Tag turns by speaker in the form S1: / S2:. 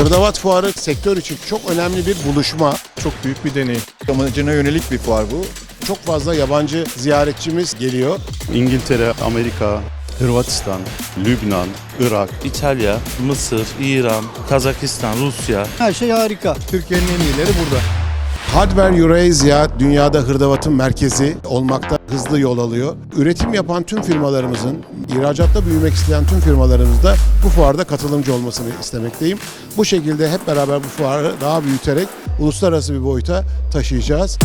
S1: Hırdavat Fuarı sektör için çok önemli bir buluşma.
S2: Çok büyük bir deneyim.
S3: amacına yönelik bir fuar bu.
S1: Çok fazla yabancı ziyaretçimiz geliyor.
S2: İngiltere, Amerika, Hırvatistan, Lübnan, Irak,
S4: İtalya, Mısır, İran, Kazakistan, Rusya,
S5: Her şey harika.
S3: Türkiye'nin en iyileri burada.
S1: Hardware Eurasia dünyada hırdavatın merkezi olmakta hızlı yol alıyor. Üretim yapan tüm firmalarımızın, ihracatta büyümek isteyen tüm firmalarımız da bu fuarda katılımcı olmasını istemekteyim. Bu şekilde hep beraber bu fuarı daha büyüterek uluslararası bir boyuta taşıyacağız.